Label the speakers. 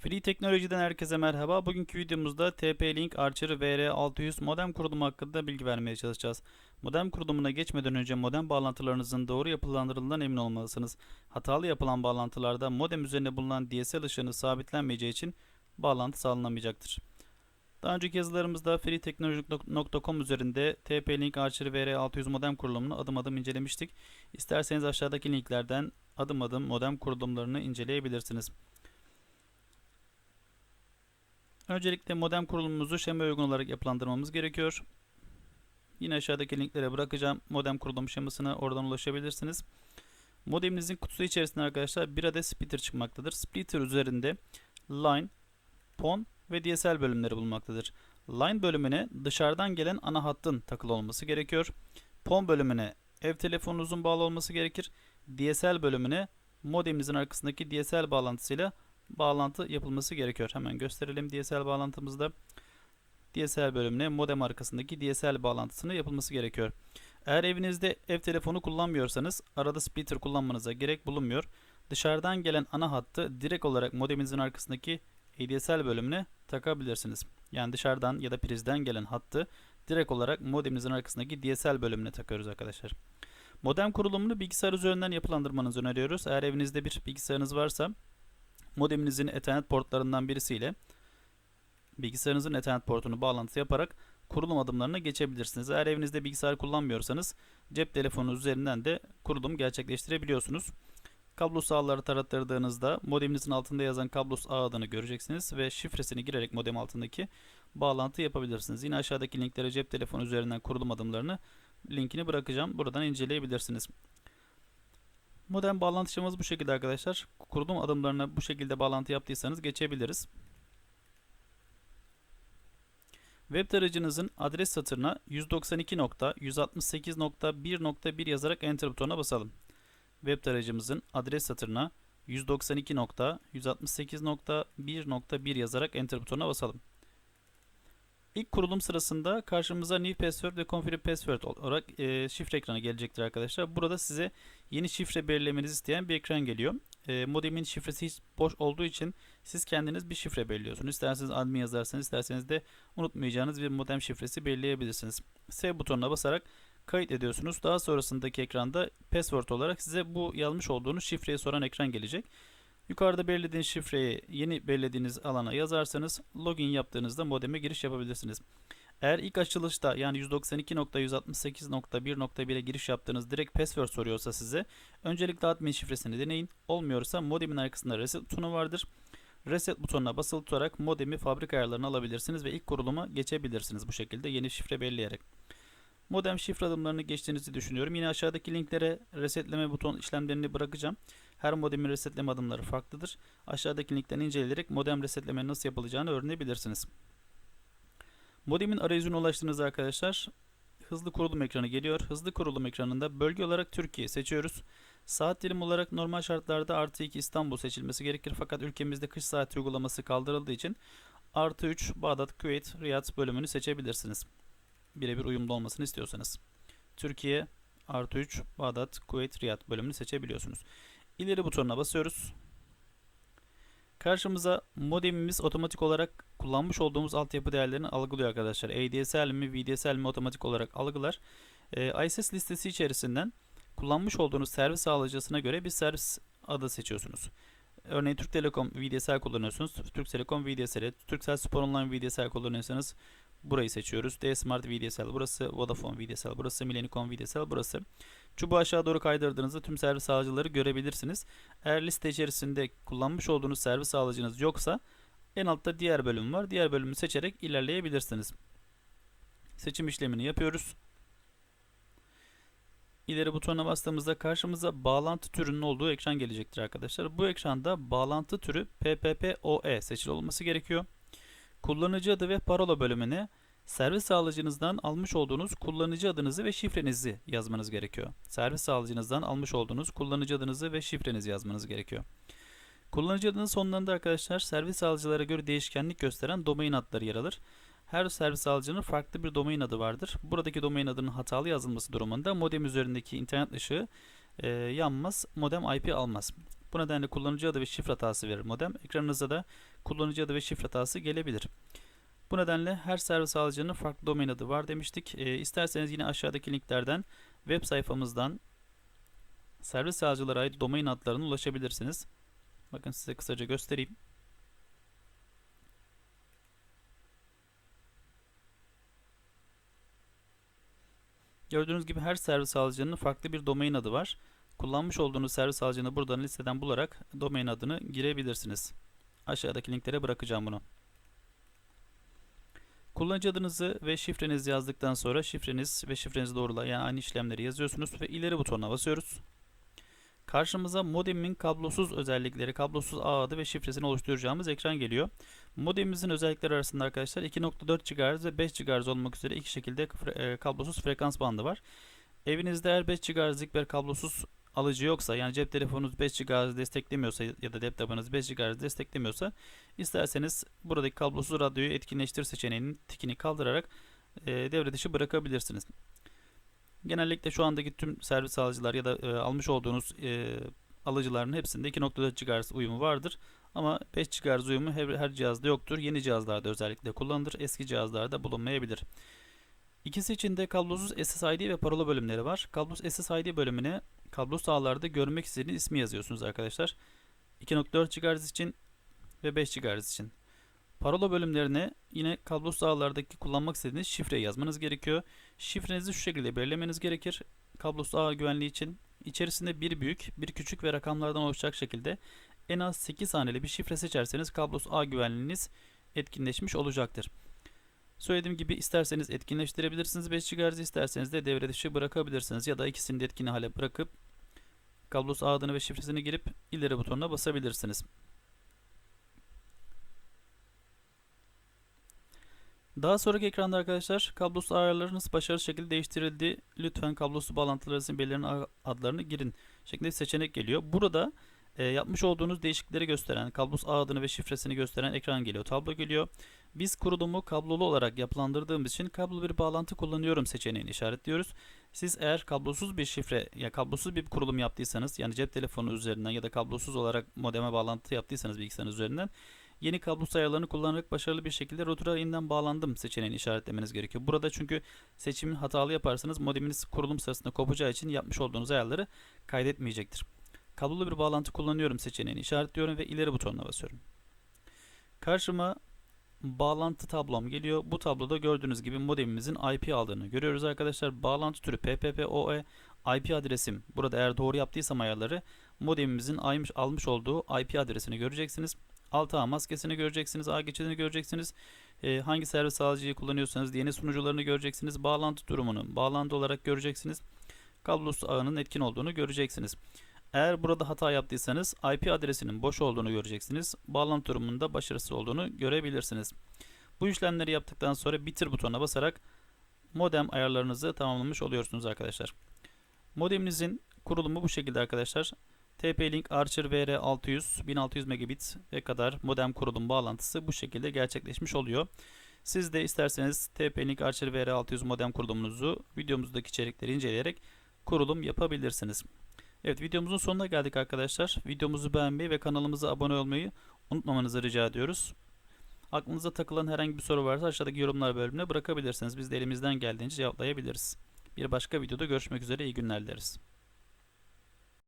Speaker 1: Free Teknoloji'den herkese merhaba. Bugünkü videomuzda TP-Link Archer VR600 modem kurulumu hakkında bilgi vermeye çalışacağız. Modem kurulumuna geçmeden önce modem bağlantılarınızın doğru yapılandırıldığından emin olmalısınız. Hatalı yapılan bağlantılarda modem üzerinde bulunan DSL ışığını sabitlenmeyeceği için bağlantı sağlanamayacaktır. Daha önceki yazılarımızda freeteknoloji.com üzerinde TP-Link Archer VR600 modem kurulumunu adım adım incelemiştik. İsterseniz aşağıdaki linklerden adım adım modem kurulumlarını inceleyebilirsiniz. Öncelikle modem kurulumumuzu şema uygun olarak yapılandırmamız gerekiyor. Yine aşağıdaki linklere bırakacağım. Modem kurulum şemasına oradan ulaşabilirsiniz. Modeminizin kutusu içerisinde arkadaşlar bir adet splitter çıkmaktadır. Splitter üzerinde line, PON ve DSL bölümleri bulunmaktadır. Line bölümüne dışarıdan gelen ana hattın takılı olması gerekiyor. PON bölümüne ev telefonunuzun bağlı olması gerekir. DSL bölümüne modeminizin arkasındaki DSL bağlantısıyla bağlantı yapılması gerekiyor. Hemen gösterelim DSL bağlantımızda. DSL bölümüne modem arkasındaki DSL bağlantısını yapılması gerekiyor. Eğer evinizde ev telefonu kullanmıyorsanız arada splitter kullanmanıza gerek bulunmuyor. Dışarıdan gelen ana hattı direkt olarak modeminizin arkasındaki ADSL bölümüne takabilirsiniz. Yani dışarıdan ya da prizden gelen hattı direkt olarak modeminizin arkasındaki DSL bölümüne takıyoruz arkadaşlar. Modem kurulumunu bilgisayar üzerinden yapılandırmanızı öneriyoruz. Eğer evinizde bir bilgisayarınız varsa modeminizin Ethernet portlarından birisiyle bilgisayarınızın Ethernet portunu bağlantısı yaparak kurulum adımlarına geçebilirsiniz. Eğer evinizde bilgisayar kullanmıyorsanız cep telefonu üzerinden de kurulum gerçekleştirebiliyorsunuz. Kablosuz ağları tarattırdığınızda modeminizin altında yazan kablosuz ağ adını göreceksiniz ve şifresini girerek modem altındaki bağlantı yapabilirsiniz. Yine aşağıdaki linklere cep telefonu üzerinden kurulum adımlarını linkini bırakacağım. Buradan inceleyebilirsiniz. Modem bağlantı şeması bu şekilde arkadaşlar. Kurulum adımlarına bu şekilde bağlantı yaptıysanız geçebiliriz. Web tarayıcınızın adres satırına 192.168.1.1 yazarak Enter butonuna basalım. Web tarayıcımızın adres satırına 192.168.1.1 yazarak Enter butonuna basalım. İlk kurulum sırasında karşımıza New Password ve Configure Password olarak e, şifre ekranı gelecektir arkadaşlar. Burada size yeni şifre belirlemenizi isteyen bir ekran geliyor. E, modemin şifresi hiç boş olduğu için siz kendiniz bir şifre belirliyorsunuz. İsterseniz admin yazarsanız, isterseniz de unutmayacağınız bir modem şifresi belirleyebilirsiniz. Save butonuna basarak kayıt ediyorsunuz. Daha sonrasındaki ekranda password olarak size bu yazmış olduğunuz şifreyi soran ekran gelecek. Yukarıda belirlediğiniz şifreyi yeni belirlediğiniz alana yazarsanız login yaptığınızda modeme giriş yapabilirsiniz. Eğer ilk açılışta yani 192.168.1.1'e giriş yaptığınız direkt password soruyorsa size öncelikle admin şifresini deneyin. Olmuyorsa modemin arkasında reset butonu vardır. Reset butonuna basılı tutarak modemi fabrika ayarlarına alabilirsiniz ve ilk kuruluma geçebilirsiniz bu şekilde yeni şifre belirleyerek. Modem şifre adımlarını geçtiğinizi düşünüyorum. Yine aşağıdaki linklere resetleme buton işlemlerini bırakacağım. Her modemin resetleme adımları farklıdır. Aşağıdaki linkten inceleyerek modem resetleme nasıl yapılacağını öğrenebilirsiniz. Modemin arayüzüne ulaştığınızda arkadaşlar hızlı kurulum ekranı geliyor. Hızlı kurulum ekranında bölge olarak Türkiye seçiyoruz. Saat dilim olarak normal şartlarda artı 2 İstanbul seçilmesi gerekir. Fakat ülkemizde kış saati uygulaması kaldırıldığı için artı 3 Bağdat, Küveyt, Riyad bölümünü seçebilirsiniz. Birebir uyumlu olmasını istiyorsanız. Türkiye artı 3 Bağdat, Kuveyt, Riyad bölümünü seçebiliyorsunuz. İleri butonuna basıyoruz. Karşımıza modemimiz otomatik olarak kullanmış olduğumuz altyapı değerlerini algılıyor arkadaşlar. ADSL mi VDSL mi otomatik olarak algılar. E, ISS listesi içerisinden kullanmış olduğunuz servis sağlayıcısına göre bir servis adı seçiyorsunuz. Örneğin Türk Telekom VDSL kullanıyorsunuz. Türk Telekom VDSL, Turkcell Spor Online VDSL kullanıyorsanız burayı seçiyoruz. D-Smart VDSL burası, Vodafone VDSL burası, Millennium VDSL burası. Çubuğu aşağı doğru kaydırdığınızda tüm servis sağlayıcıları görebilirsiniz. Eğer liste içerisinde kullanmış olduğunuz servis sağlayıcınız yoksa en altta diğer bölüm var. Diğer bölümü seçerek ilerleyebilirsiniz. Seçim işlemini yapıyoruz. İleri butonuna bastığımızda karşımıza bağlantı türünün olduğu ekran gelecektir arkadaşlar. Bu ekranda bağlantı türü PPPoE seçili olması gerekiyor. Kullanıcı adı ve parola bölümüne servis sağlayıcınızdan almış olduğunuz kullanıcı adınızı ve şifrenizi yazmanız gerekiyor. Servis sağlayıcınızdan almış olduğunuz kullanıcı adınızı ve şifrenizi yazmanız gerekiyor. Kullanıcı adının sonlarında arkadaşlar servis sağlayıcılara göre değişkenlik gösteren domain adları yer alır. Her servis sağlayıcının farklı bir domain adı vardır. Buradaki domain adının hatalı yazılması durumunda modem üzerindeki internet ışığı e, yanmaz. Modem IP almaz. Bu nedenle kullanıcı adı ve şifre hatası verir modem. Ekranınıza da kullanıcı adı ve şifre hatası gelebilir. Bu nedenle her servis sağlayıcının farklı domain adı var demiştik. E, isterseniz yine aşağıdaki linklerden web sayfamızdan servis sağlayıcılara ait domain adlarına ulaşabilirsiniz. Bakın size kısaca göstereyim. Gördüğünüz gibi her servis sağlayıcının farklı bir domain adı var. Kullanmış olduğunuz servis sağlayıcını buradan listeden bularak domain adını girebilirsiniz. Aşağıdaki linklere bırakacağım bunu. Kullanıcı adınızı ve şifrenizi yazdıktan sonra şifreniz ve şifrenizi doğrulayan aynı işlemleri yazıyorsunuz ve ileri butonuna basıyoruz. Karşımıza modemin kablosuz özellikleri, kablosuz ağ adı ve şifresini oluşturacağımız ekran geliyor. Modemimizin özellikleri arasında arkadaşlar 2.4 GHz ve 5 GHz olmak üzere iki şekilde e, kablosuz frekans bandı var. Evinizde eğer 5 GHz'lik bir kablosuz alıcı yoksa yani cep telefonunuz 5 GHz desteklemiyorsa ya da laptopunuz 5 GHz desteklemiyorsa isterseniz buradaki kablosuz radyoyu etkinleştir seçeneğinin tikini kaldırarak e, devre dışı bırakabilirsiniz. Genellikle şu andaki tüm servis sağlayıcılar ya da e, almış olduğunuz e, alıcıların hepsinde 2.4 GHz uyumu vardır. Ama 5 GHz uyumu her, her cihazda yoktur. Yeni cihazlarda özellikle kullanılır. Eski cihazlarda bulunmayabilir. İkisi için de kablosuz SSID ve parola bölümleri var. Kablosuz SSID bölümüne kablosuz ağlarda görmek istediğiniz ismi yazıyorsunuz arkadaşlar. 2.4 GHz için ve 5 GHz için. Parola bölümlerine yine kablosuz ağlardaki kullanmak istediğiniz şifreyi yazmanız gerekiyor. Şifrenizi şu şekilde belirlemeniz gerekir. Kablosuz ağ güvenliği için içerisinde bir büyük, bir küçük ve rakamlardan oluşacak şekilde en az 8 haneli bir şifre seçerseniz kablosuz ağ güvenliğiniz etkinleşmiş olacaktır. Söylediğim gibi isterseniz etkinleştirebilirsiniz 5 GHz isterseniz de devre dışı bırakabilirsiniz ya da ikisini de etkin hale bırakıp kablosuz ağ adını ve şifresini girip ileri butonuna basabilirsiniz. Daha sonraki ekranda arkadaşlar kablosuz ayarlarınız başarılı şekilde değiştirildi. Lütfen kablosuz bağlantılarınızın belirlenen adlarını girin şeklinde seçenek geliyor. Burada e, yapmış olduğunuz değişiklikleri gösteren, kablosuz ağ adını ve şifresini gösteren ekran geliyor, tablo geliyor. Biz kurulumu kablolu olarak yapılandırdığımız için kablolu bir bağlantı kullanıyorum seçeneğini işaretliyoruz. Siz eğer kablosuz bir şifre ya kablosuz bir kurulum yaptıysanız yani cep telefonu üzerinden ya da kablosuz olarak modeme bağlantı yaptıysanız bilgisayarınız üzerinden yeni kablosuz ayarlarını kullanarak başarılı bir şekilde router'a yeniden bağlandım seçeneğini işaretlemeniz gerekiyor. Burada çünkü seçimi hatalı yaparsanız modeminiz kurulum sırasında kopacağı için yapmış olduğunuz ayarları kaydetmeyecektir. Kablolu bir bağlantı kullanıyorum seçeneğini işaretliyorum ve ileri butonuna basıyorum. Karşıma bağlantı tablom geliyor. Bu tabloda gördüğünüz gibi modemimizin IP aldığını görüyoruz arkadaşlar. Bağlantı türü PPPoE IP adresim. Burada eğer doğru yaptıysam ayarları modemimizin almış, olduğu IP adresini göreceksiniz. Alt ağ maskesini göreceksiniz. Ağ geçidini göreceksiniz. Ee, hangi servis sağlayıcıyı kullanıyorsanız yeni sunucularını göreceksiniz. Bağlantı durumunu bağlantı olarak göreceksiniz. Kablosuz ağının etkin olduğunu göreceksiniz. Eğer burada hata yaptıysanız IP adresinin boş olduğunu göreceksiniz. Bağlantı durumunda başarısız olduğunu görebilirsiniz. Bu işlemleri yaptıktan sonra bitir butonuna basarak modem ayarlarınızı tamamlamış oluyorsunuz arkadaşlar. Modeminizin kurulumu bu şekilde arkadaşlar. TP-Link Archer VR600 1600 megabit ve kadar modem kurulum bağlantısı bu şekilde gerçekleşmiş oluyor. Siz de isterseniz TP-Link Archer VR600 modem kurulumunuzu videomuzdaki içerikleri inceleyerek kurulum yapabilirsiniz. Evet videomuzun sonuna geldik arkadaşlar. Videomuzu beğenmeyi ve kanalımıza abone olmayı unutmamanızı rica ediyoruz. Aklınıza takılan herhangi bir soru varsa aşağıdaki yorumlar bölümüne bırakabilirsiniz. Biz de elimizden geldiğince cevaplayabiliriz. Bir başka videoda görüşmek üzere iyi günler dileriz.